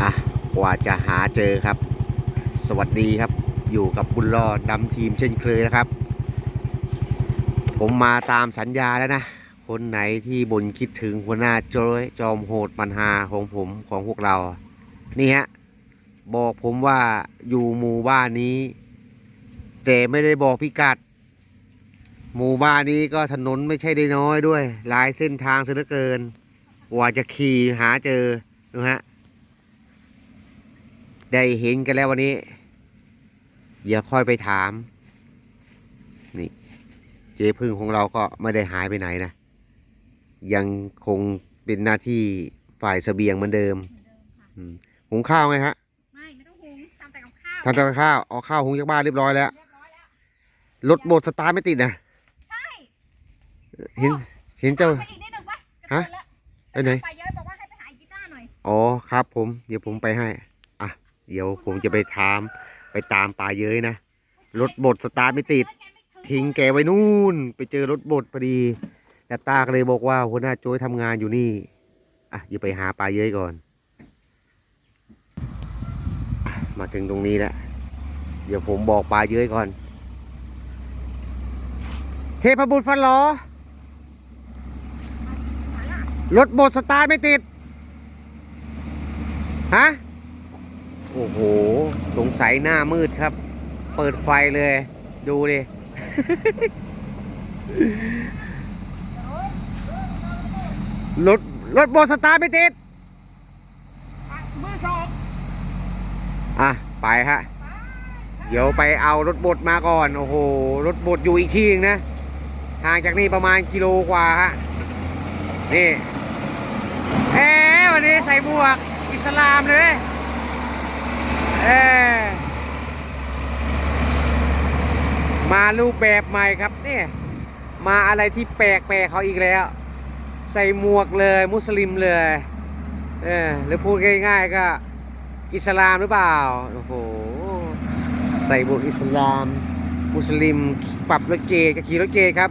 อะกว่าจะหาเจอครับ สวัสดีครับ อยู่กับบุญรอดดำทีมเช่นเคยนะครับ ผมมาตามสัญญาแล้วนะ คนไหนที่บ่นคิดถึงหัวหน้าจ้ยจอมโหดปัญหาของผมของพวกเรา นี่ฮะ บอกผมว่าอยู่หมู่บ้านนี้ แต่ไม่ได้บอกพิกัด หมู่บ้านนี้ก็ถนนไม่ใช่ได้น้อยด้วย หลายเส้นทางเสียเหลือเกินกว่าจะขี่หาเจอนะฮะ ได้เห็นกันแล้ววันนี้เดี๋ยวค่อยไปถาม นี่ เจพึ่งของเราก็ไม่ได้หายไปไหนนะ ยังคงเป็นหน้าที่ฝ่ายเสบียงเหมือนเดิมอืมหุงข้าวไงฮะ ไม่ไม่ต้องหุงทำแต่กับข้าวทำแต่กับข้าวเอาข้าวหุงจากบ้านเรียบร้อยแล้วเรียบร้อยแล้วรถบดสตาร์ทไม่ติดนะใช่เห็นเห็นเจ้าไปอีกนิดหนึ่งปะจะฮะเกินแล้วไปไหนไปเยอะบอกว่าให้ไปหากีตาร์หน่อยอ๋อครับผม เดี๋ยวผมไปให้อะ เดี๋ยวผมจะไปถามไปตามป่าเย้ยนะ รถบดสตาร์ทไม่ติด ทิ้งแกไว้นู่น ไปเจอรถบดพอดีแต่ตาก็เลยบอกว่าหัวหน้าโจ้ยทำงานอยู่นี่ อะเดี๋ยวไปหาป่าเย้ยก่อน มาถึงตรงนี้แล้ว เดี๋ยวผมบอกป่าเย้ยก่อน เทพบุตรฟันหลอรถบดสตาร์ทไม่ติด ฮะ โอ้โห สงสัยหน้ามืดครับ เปิดไฟเลย ดูดิ รถ รถบดสตาร์ทไม่ติดมือสองอะ ไปฮะ เดี๋ยวไปเอารถบดมาก่อน โอ้โห รถบดอยู่อีกที่นึงนะ ห่างจากนี่ประมาณกิโลกว่าฮะ นี่ เอ๊ะวันนี้ใส่หมวก อิสลามเลย เอ๊ะมารูปแบบใหม่ครับเนี่ยมาอะไรที่แปลกแปลกเขาอีกแล้ว ใส่หมวกเลยมุสลิมเลยเออหรือพูดง่ายๆก็ อิสลามหรือเปล่าโอ้โหใส่หมวกอิสลาม มุสลิมปรับรถเกตกับขี่รถเกตครับ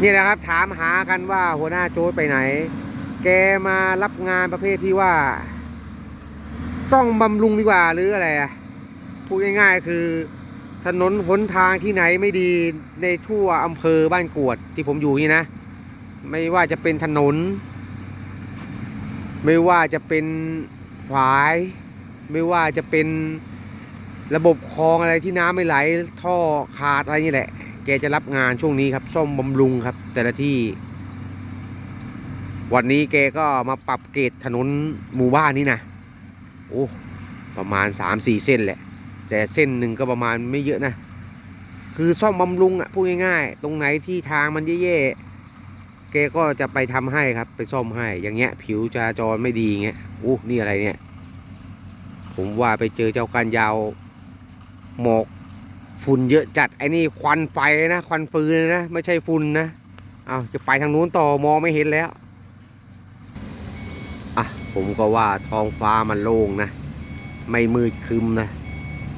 นี่นะครับถามหากันว่าหัวหน้าโจ้ไปไหน แกมารับงานประเภทที่ว่า ซ่องบำรุงดีกว่าหรืออะไรอะพูดง่ายๆคือ ถนนหนทางที่ไหนไม่ดีในทั่วอำเภอบ้านกวดที่ผมอยู่นี่นะ ไม่ว่าจะเป็นถนน ไม่ว่าจะเป็นฝาย ไม่ว่าจะเป็นระบบคลองอะไรที่น้ำไม่ไหล ท่อขาดอะไรนี่แหละ แกจะรับงานช่วงนี้ครับ ซ่อมบำรุงครับ แต่ละที่ วันนี้แกก็มาปรับเกรดถนนหมู่บ้านนี้นะ โอ้ประมาณสามสี่เส้นแหละ แต่เส้นหนึ่งก็ประมาณไม่เยอะนะ คือซ่อมบำรุงอะพูดง่ายๆ ตรงไหนที่ทางมันแย่ๆแกก็จะไปทำให้ครับ ไปซ่อมให้ อย่างเงี้ย ผิวจราจรไม่ดีเงี้ยอู้นี่อะไรเนี่ย ผมว่าไปเจอเจ้าการยาวหมอกฝุ่นเยอะจัดไอ้นี่ควันไฟนะ ควันฟืนนะ ไม่ใช่ฝุ่นนะ เอาจะไปทางนู้นต่อมองไม่เห็นแล้ว ผมก็ว่าท้องฟ้ามันโล่งนะ ไม่มืดคึมนะ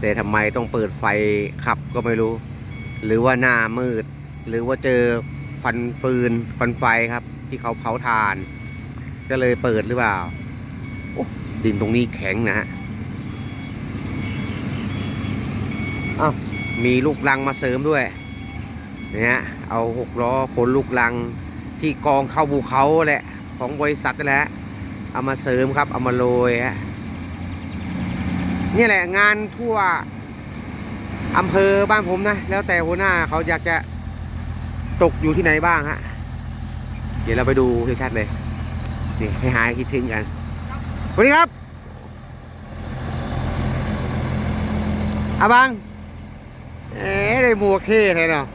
แต่ทำไมต้องเปิดไฟขับก็ไม่รู้ หรือว่าหน้ามืด หรือว่าเจอควันฟืนควันไฟครับ ที่เขาเผาถ่าน ก็เลยเปิดหรือเปล่าโอ้ดินตรงนี้แข็งนะฮะอ้าวมีลูกลังมาเสริมด้วยเนี่ยเอาหกล้อขนลูกลังที่กองเข้าภูเขาแหละ ของบริษัทนั่นแหละ เอามาเสริมครับ เอามาโรยฮะนี่แหละงานทั่วอำเภอบ้านผมนะ แล้วแต่หัวหน้าเขาอยากจะตกอยู่ที่ไหนบ้างฮะ เดี๋ยวเราไปดูชัดเลย นี่ให้หายคิดถึงกันสวัสดีครับอาบัง เอ๊ะได้มัวเท่เลยเนาะ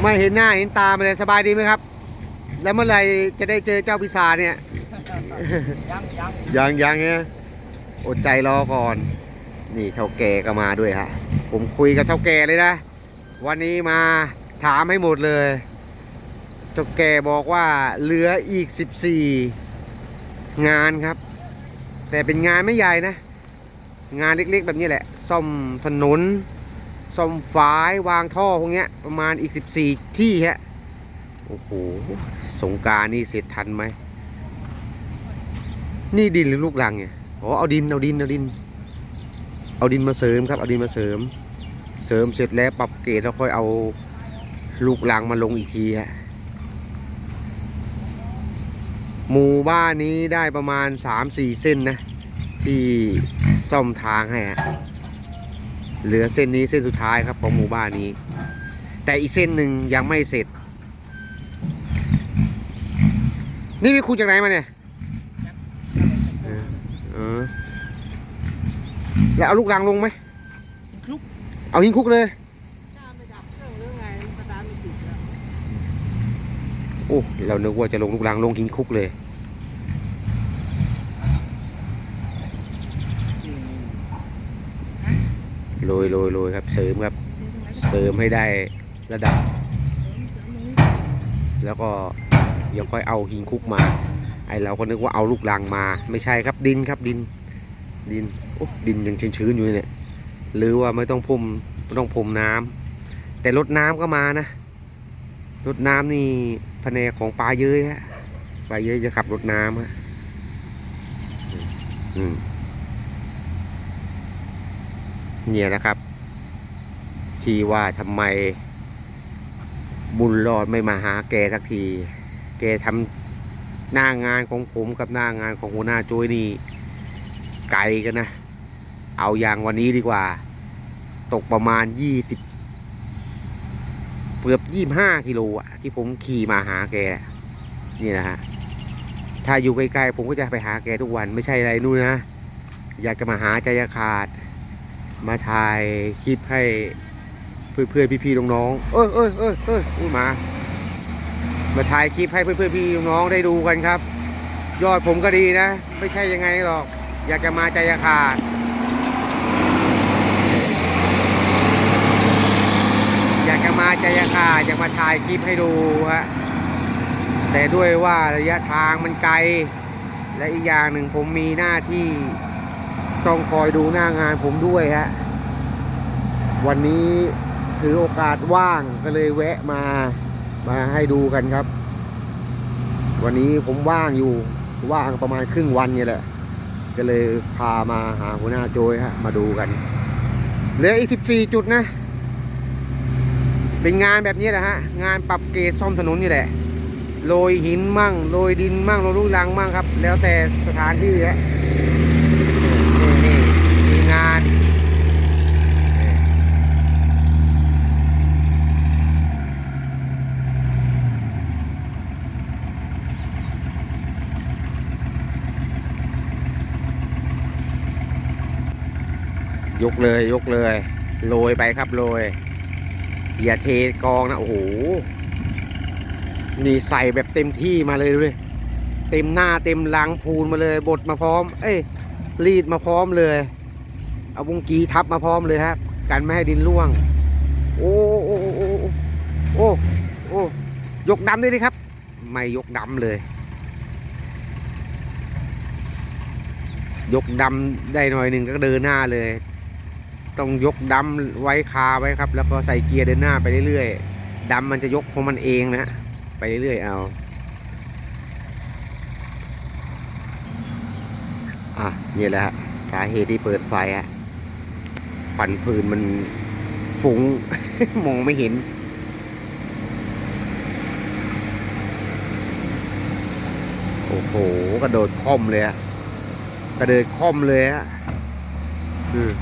ไม่เห็นหน้าเห็นตามาเลยสบายดีไหมครับ แล้วเมื่อไหร่จะได้เจอเจ้าพิศาจเนี่ย ยังยังยังยังเนี่ยอดใจรอก่อน นี่เท่าแก่ก็มาด้วยฮะ ผมคุยกับเท่าแก่เลยนะ วันนี้มาถามให้หมดเลย เท่าแก่บอกว่าเหลืออีก 14 งานครับ แต่เป็นงานไม่ใหญ่นะ งานเล็กๆแบบนี้แหละ ซ่อมถนน ซ่อมฝายวางท่อพวกเนี้ยประมาณอีก 14 ที่ฮะ โอ้โห สงการนี่เสร็จทันไหม นี่ดินหรือลูกรังเนี่ยอ๋อเอาดินเอาดินเอาดิน เอาดินมาเสริมครับ เอาดินมาเสริม เสริมเสร็จแล้วปรับเกรดแล้วค่อยเอาลูกรังมาลงอีกทีฮะหมู่บ้านนี้ได้ประมาณสามสี่เส้นนะ ที่ซ่อมทางให้ฮะเหลือเส้นนี้เส้นสุดท้ายครับของหมู่บ้านนี้ แต่อีกเส้นหนึ่งยังไม่เสร็จ นี่มีคุณจากไหนมาเนี่ยเออเออแล้วเอาลูกรังลงไหมลุกเอาหินคุกเลยจ้าไม่ดับเครื่องหรือไงมันสตาร์ทไม่ติดแล้วโอ้ เรานึกว่าจะลงลูกรังลงหินคุกเลย โรยโรยโรยครับ เสริมครับ เสริมให้ได้ระดับ แล้วก็ เดี๋ยวค่อยเอาหินคุกมา ไอเราก็นึกว่าเอาลูกรังมา ไม่ใช่ครับดินครับดิน ดินโอ้ดินยังชื้นๆอยู่เนี่ยหรือว่าไม่ต้องพรมไม่ต้องพรมน้ำแต่รดน้ำก็มานะรดน้ำนี่แผนกของปลาเย้ยฮะปลาเย้ยจะขับรถน้ำฮะอืมเนี่ยนะครับ ที่ว่าทำไมบุญรอดไม่มาหาแกสักที แกทำหน้างานของผมกับหน้างานของหัวหน้าโจ้ยนี่ไกลกันนะ เอาอย่างวันนี้ดีกว่า ตกประมาณยี่สิบเกือบยี่ห้ากิโลอะที่ผมขี่มาหาแก นี่นะฮะถ้าอยู่ใกล้ๆผมก็จะไปหาแกทุกวันไม่ใช่อะไรนู่นนะ อยากจะมาหาใจขาด มาถ่ายคลิปให้เพื่อนๆพี่ๆน้องๆเอ้ยเอ้ยเอ้ยเอ้ยอุ้ยหมา มาถ่ายคลิปให้เพื่อนๆพี่น้องได้ดูกันครับ ยอดผมก็ดีนะ ไม่ใช่ยังไงหรอก อยากจะมาใจขาด อยากจะมาใจขาดอยากมาถ่ายคลิปให้ดูฮะแต่ด้วยว่าระยะทางมันไกล และอีกอย่างหนึ่งผมมีหน้าที่ต้องคอยดูหน้างานผมด้วยฮะวันนี้ถือโอกาสว่างก็เลยแวะมา มาให้ดูกันครับ วันนี้ผมว่างอยู่ว่างประมาณครึ่งวันเนี่ยแหละ ก็เลยพามาหาหัวหน้าโจยฮะมาดูกันเหลืออีกสิบสี่จุดนะ เป็นงานแบบนี้แหละฮะ งานปรับเกรดซ่อมถนนนี่แหละโรยหินมั่งโรยดินมั่งโรยลูกรังมั่งครับ แล้วแต่สถานที่ฮะนี่นี่มีงาน ยกเลยยกเลยโรยไปครับโรยอย่าเทกองนะ โอ้โหนี่ใส่แบบเต็มที่มาเลยเลยเต็มหน้าเต็มลังพูนมาเลยบดมาพร้อม เอ้ยรีดมาพร้อมเลย เอาบุงกีทับมาพร้อมเลยครับกันไม่ให้ดินร่วง โอ้โอ้โอ้โอ้โอ้โอ้ยกดำด้วยดิครับ ไม่ยกดำเลย ยกดำได้หน่อยหนึ่งก็เดินหน้าเลย ต้องยกดำไว้คาไว้ครับ แล้วก็ใส่เกียร์เดินหน้าไปเรื่อยๆดำมันจะยกของมันเองนะไปเรื่อยๆเอาอะนี่แหละสาเหตุที่เปิดไฟอะปั่นฟืนมันฟุ้ง มองไม่เห็นโอ้โหกระโดดค่อมเลยอะกระเดิดค่อมเลยอะอืม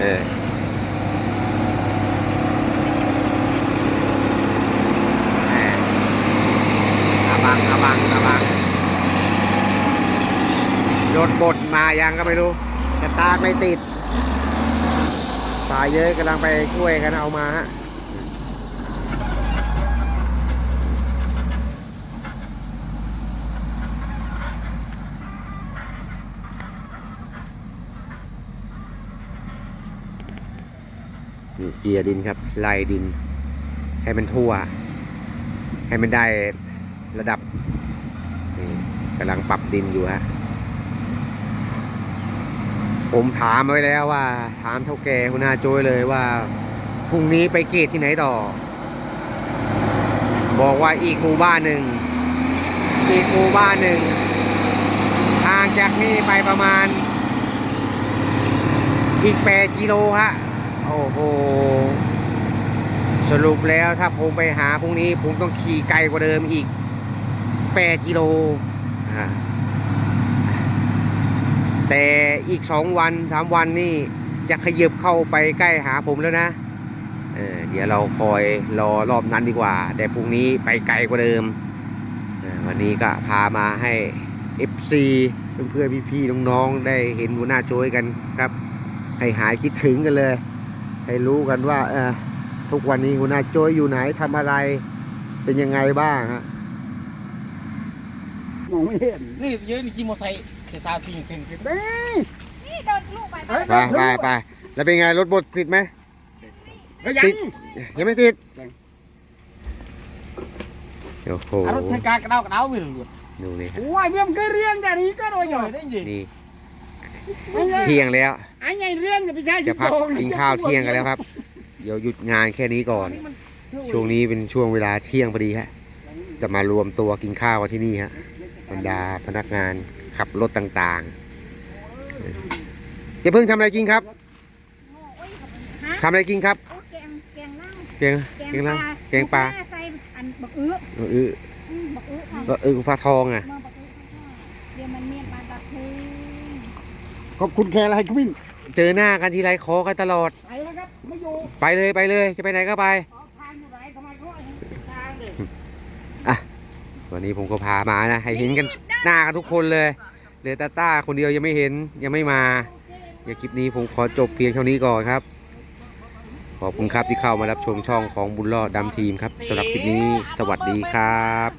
เออแหม่อาบังอาบังอาบัง รถบดมายังก็ไม่รู้จะตาไม่ติดสายเยอะกำลังไปช่วยกันเอามาฮะนี่เจียดินครับไล่ดิน ให้มันทั่ว ให้มันได้ระดับนี่กำลังปรับดินอยู่ฮะ ผมถามไว้แล้วว่า ถามเท่าแก่หัวหน้าโจ้ยเลยว่าพรุ่งนี้ไปเกตที่ไหนต่อ บอกว่าอีกหมู่บ้านหนึ่งอีกหมู่บ้านหนึ่งห่างจากนี่ไปประมาณ อีกแปดกิโลฮะโอ้โหสรุปแล้วถ้าผมไปหาพรุ่งนี้ ผมต้องขี่ไกลกว่าเดิมอีกแปดกิโลอ่า แต่อีกสองวันสามวันนี่จะขยับเข้าไปใกล้หาผมแล้วนะเออเดี๋ยวเราคอยรอรอบนั้นดีกว่า แต่พรุ่งนี้ไปไกลกว่าเดิมเออวันนี้ก็พามาให้ FC เพื่อนๆพี่ๆน้องๆได้เห็นหัวหน้าโจยกันครับ ให้หายคิดถึงกันเลย ให้รู้กันว่าเออทุกวันนี้หัวหน้าโจยอยู่ไหนทำอะไรเป็นยังไงบ้างฮะมองไม่เห็นนี่เยอะนี่ขี่มอเตอร์ไซค์ เสียสาวทิ้งเป็นเป็นนี่เดินลูกไปไปไปไปแล้วเป็นไงรถบดติดไหมเฮ้ยยังติดยังไม่ติดยังโอ้โหอารถเทกากระเดากระเดาไม่รู้ดูนี่ครับโอ้ยเมื่อมนเคยเรียนแต่นี้ก็โดยย่อยได้ยินนี่เที่ยงแล้วไอ้ไงเรียนจะไปใช้จะพักกินข้าวเที่ยงกันแล้วครับ เดี๋ยวหยุดงานแค่นี้ก่อน ช่วงนี้เป็นช่วงเวลาเที่ยงพอดีฮะจะมารวมตัวกินข้าวกันที่นี่ฮะบรรดาพนักงาน ขับรถต่างๆจะเพิ่งทำอะไรกินครับฮะทำอะไรกินครับโอ้แกงแกงล่างแกงแกแกงงปละลาแกงปลาใส่อันบักอื้อเอออืมบักอื้อค่ะเออเออฟ้าทองอะเมื่อบักอื้อค่ะเดี๋ยวมันเมียนปลาตะเพียงขอบคุณแค่อะไรก็วิ่งเจอหน้ากันทีไรขอกันตลอด ไปแล้วครับไม่อยู่ไปเลยไปเลยจะไปไหนก็ไปขอทางอยู่ไหนทำไมเขาให้ทางเลยวันนี้ผมก็พามานะให้เห็นกัน หน้ากันทุกคนเลยเหลือตาต้าคนเดียวยังไม่เห็นยังไม่มาอย่าคลิปนี้ผมขอจบเพียงเท่านี้ก่อนครับ ขอบคุณครับที่เข้ามารับชมช่องของบุญรอดดำทีมครับสำหรับคลิปนี้สวัสดีครับ